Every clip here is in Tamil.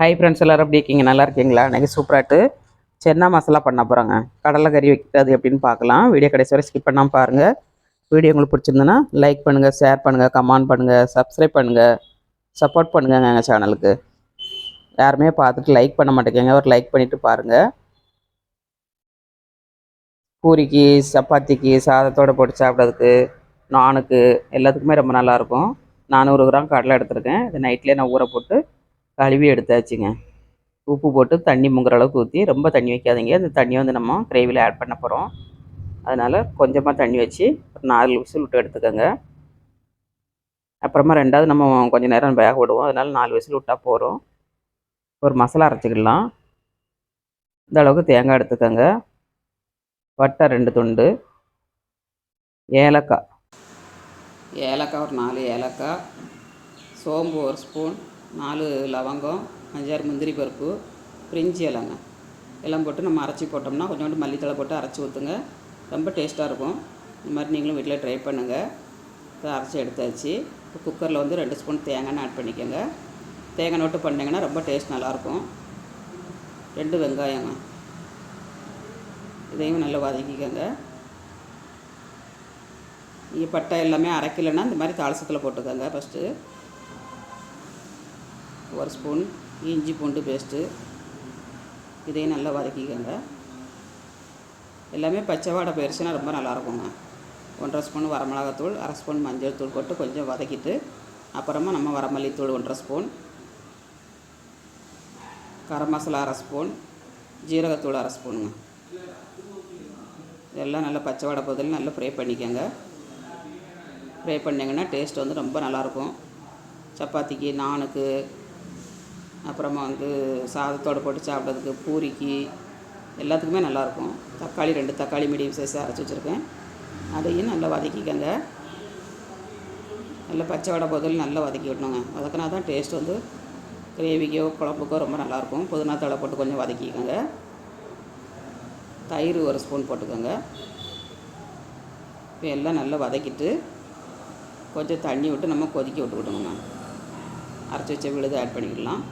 ஹை ஃப்ரெண்ட்ஸ் எல்லோரும் எப்படி இருக்கீங்க? நல்லா இருக்கீங்களா? இன்றைக்கி சூப்பராட்டு சென்னா மசாலா பண்ண போகிறோங்க கடலை கறி வைக்கிறது எப்படின்னு பார்க்கலாம். வீடியோ கடைசி வரை ஸ்கிப் பண்ணாமல் பாருங்கள் வீடியோ உங்களுக்கு பிடிச்சிருந்ததுன்னா லைக் பண்ணுங்கள் ஷேர் பண்ணுங்கள் கமெண்ட் பண்ணுங்கள் சப்ஸ்கிரைப் பண்ணுங்கள் சப்போர்ட் பண்ணுங்கள் எங்கள் சேனலுக்கு யாருமே பார்த்துட்டு லைக் பண்ண மாட்டேங்க ஒரு லைக் பண்ணிவிட்டு பாருங்கள் பூரிக்கு சப்பாத்திக்கு சாதத்தோடு போட்டு சாப்பிட்றதுக்கு நானுக்கு எல்லாத்துக்குமே ரொம்ப நல்லாயிருக்கும் நானூறு கிராம் கடலை எடுத்திருக்கேன். இது நைட்லேயே நான் ஊற போட்டு கழுவி எடுத்தாச்சுங்க. உப்பு போட்டு தண்ணி முங்குற அளவுக்கு ஊற்றி ரொம்ப தண்ணி வைக்காதீங்க. அந்த தண்ணியை வந்து நம்ம கிரேவியில் ஆட் பண்ண போகிறோம் அதனால் கொஞ்சமாக தண்ணி வச்சு ஒரு நாலு விசில் விட்டு எடுத்துக்கோங்க. அப்புறமா ரெண்டாவது நம்ம கொஞ்சம் நேரம் வேக விடுவோம். அதனால் நாலு விசில் விட்டால் போகிறோம் ஒரு மசாலா அரைச்சிக்கலாம் இந்த அளவுக்கு தேங்காய் எடுத்துக்கோங்க. வட்டை ரெண்டு துண்டு. ஏலக்காய். ஏலக்காய் ஒரு நாலு ஏலக்காய். சோம்பு ஒரு ஸ்பூன். நாலு லவங்கம் அஞ்சாறு முந்திரி பருப்பு பிரிஞ்சி இலைங்க. எல்லாம் போட்டு நம்ம அரைச்சி போட்டோம்னா கொஞ்சோண்டு மல்லித்தலை போட்டு அரைச்சி ஊற்றுங்க ரொம்ப டேஸ்ட்டாக இருக்கும். இந்த மாதிரி நீங்களும் வீட்டில் ட்ரை பண்ணுங்கள் இப்போ அரைச்சி எடுத்தாச்சு. இப்போ குக்கரில் வந்து ரெண்டு ஸ்பூன் தேங்காய் ஆட் பண்ணிக்கோங்க. தேங்காய் நோட்டு பண்ணிங்கன்னா ரொம்ப டேஸ்ட் நல்லாயிருக்கும். ரெண்டு வெங்காயங்க. இதையும் நல்லா வதக்கிக்கோங்க. நீங்கள் பட்டை எல்லாமே அரைக்கலைன்னா இந்த மாதிரி தாளசத்தில் போட்டுக்கோங்க ஃபஸ்ட்டு ஒரு ஸ்பூன் இஞ்சி பூண்டு பேஸ்ட்டு. இதையும் நல்லா வதக்கிக்கோங்க. எல்லாமே பச்சை வாடை போயிடுச்சுன்னா ரொம்ப நல்லாயிருக்குங்க. ஒன்றரை ஸ்பூன் வரமிளகாத்தூள் அரை ஸ்பூன் மஞ்சள் தூள் போட்டு கொஞ்சம் வதக்கிட்டு அப்புறமா நம்ம வரமல்லித்தூள் ஒன்றரை ஸ்பூன். கரம் மசாலா அரை ஸ்பூன் ஜீரகத்தூள் அரை ஸ்பூனுங்க. இதெல்லாம் நல்லா பச்சை வடை நல்லா ஃப்ரை பண்ணிக்கோங்க. ஃப்ரை பண்ணிங்கன்னா டேஸ்ட் வந்து ரொம்ப நல்லாயிருக்கும். சப்பாத்திக்கு நானுக்கு அப்புறமா வந்து சாதத்தோடு போட்டு சாப்பிட்றதுக்கு பூரிக்கு எல்லாத்துக்குமே நல்லாயிருக்கும். தக்காளி ரெண்டு தக்காளி மீடியம் சைஸாக அரைச்சி வச்சுருக்கேன். அதையும் நல்லா வதக்கிக்கங்க. நல்லா பச்சை வடை பதில் நல்லா வதக்கி விடணுங்க. வதக்கினா தான் டேஸ்ட் வந்து கிரேவிக்கோ குழம்புக்கோ ரொம்ப நல்லாயிருக்கும். புதினா தழை போட்டு கொஞ்சம் வதக்கிக்கோங்க. தயிர் ஒரு ஸ்பூன் போட்டுக்கோங்க. இப்போ எல்லாம் நல்லா வதக்கிட்டு கொஞ்சம் தண்ணி விட்டு நம்ம கொதிக்க விட்டு விடணுங்க. அரைச்சி வச்ச விழுது ஆட் பண்ணிக்கலாம்.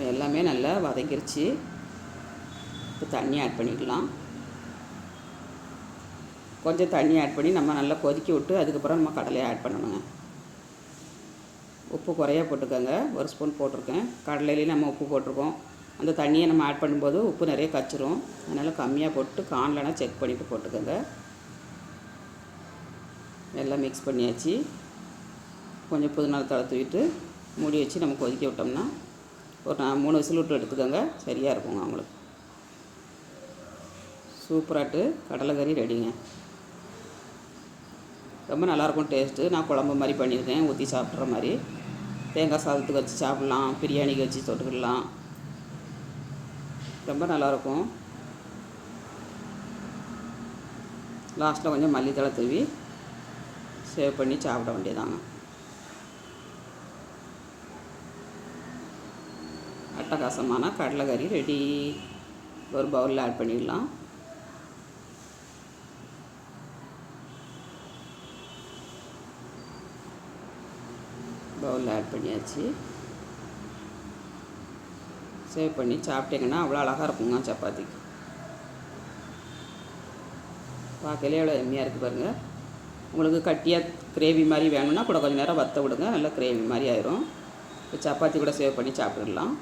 இப்போ எல்லாமே நல்லா வதங்கிருச்சு. இப்போ தண்ணி ஆட் பண்ணிக்கலாம். கொஞ்சம் தண்ணி ஆட் பண்ணி நம்ம நல்லா கொதிக்க விட்டு அதுக்கப்புறம் நம்ம கடலையை ஆட் பண்ணணுங்க. உப்பு குறையா போட்டுக்கோங்க. ஒரு ஸ்பூன் போட்டிருக்கேன். கடலையிலையும் நம்ம உப்பு போட்டிருக்கோம். அந்த தண்ணியை நம்ம ஆட் பண்ணும்போது உப்பு நிறைய கச்சிரும். அதனால் கம்மியாக போட்டு காணலனா செக் பண்ணிவிட்டு போட்டுக்கோங்க. எல்லாம் மிக்ஸ் பண்ணியாச்சு. கொஞ்சம் புதுநாள் தளர்த்து விட்டு மூடி வச்சு நம்ம கொதிக்க விட்டோம்னா ஒரு நான் மூணு விசில் விட்டு எடுத்துக்கோங்க. சரியாக இருக்குங்க அவங்களுக்கு. சூப்பராட்டு கடலை கறி ரெடிங்க. ரொம்ப நல்லாயிருக்கும் டேஸ்ட்டு. நான் குழம்பு மாதிரி பண்ணியிருக்கேன். ஊற்றி சாப்பிட்ற மாதிரி. தேங்காய் சாதத்துக்கு வச்சு சாப்பிட்லாம். பிரியாணிக்கு வச்சு தொட்டுக்கிடலாம். ரொம்ப நல்லாயிருக்கும் லாஸ்ட்டில் கொஞ்சம் மல்லித்தலை தூவி சேவ் பண்ணி சாப்பிட வேண்டியதாங்க அட்டகாசமான கடலைக்கறி ரெடி ஒரு பவுலில் ஆட் பண்ணிடலாம். பவுலில் ஆட் பண்ணியாச்சு. சேவ் பண்ணி சாப்பிட்டீங்கன்னா அவ்வளோ அழகாக இருக்குங்க சப்பாத்திக்கு பார்க்கலே எவ்வளோ எம்மியாக இருக்குது பாருங்கள் உங்களுக்கு கட்டியாக கிரேவி மாதிரி வேணும்னா கூட கொஞ்சம் நேரம் வற்ற விடுங்க. நல்லா கிரேவி மாதிரி ஆயிரும். இப்போ சப்பாத்தி கூட சேவ் பண்ணி சாப்பிடலாம்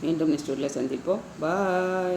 மீண்டும் நெக்ஸ்ட் வீட்டில் சந்திப்போம். பாய்